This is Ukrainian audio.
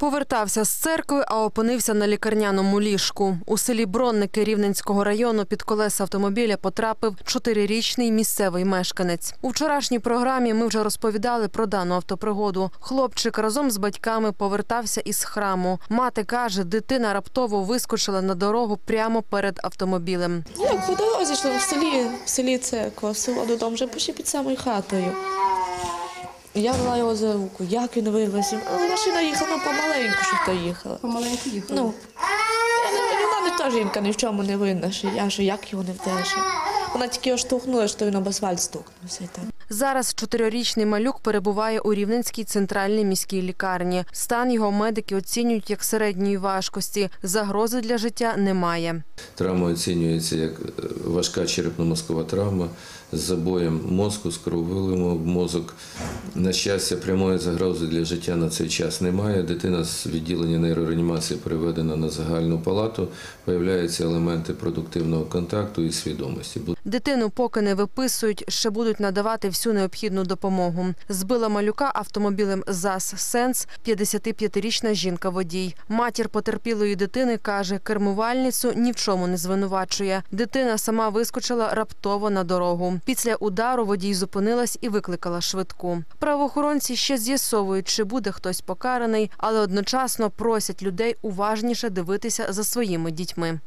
Повертався з церкви, а опинився на лікарняному ліжку. У селі Бронники Рівненського району під колеса автомобіля потрапив чотирирічний місцевий мешканець. У вчорашній програмі ми вже розповідали про дану автопригоду. Хлопчик разом з батьками повертався із храму. Мати каже, дитина раптово вискочила на дорогу прямо перед автомобілем. Як по дорозі йшли в селі, в селі церква, село додому, вже почти під самою хатою. Я вела його за руку, як він вилазив. Але машина їхала ну, помаленьку, що то їхала. Помаленьку їхала? Ну, я не, вона не та жінка ні в чому не винна, що я що як його не вдержав. Вона тільки його штовхнула, що він об асфальт стукнувся так. Зараз чотирирічний малюк перебуває у Рівненській центральній міській лікарні. Стан його медики оцінюють як середньої важкості. Загрози для життя немає. Травма оцінюється як е, важка черепно-мозкова травма з забоєм мозку, з крововилимом в мозок. На щастя, прямої загрози для життя на цей час немає. Дитина з відділення нейрореанімації переведена на загальну палату. Появляються елементи продуктивного контакту і свідомості. Дитину поки не виписують, ще будуть надавати всю необхідну допомогу. Збила малюка автомобілем ЗАЗ «Сенс» 55-річна жінка-водій. Матір потерпілої дитини каже, кермувальницю ні в чому не звинувачує. Дитина сама вискочила раптово на дорогу. Після удару водій зупинилась і викликала швидку. Правоохоронці ще з'ясовують, чи буде хтось покараний, але одночасно просять людей уважніше дивитися за своїми дітьми.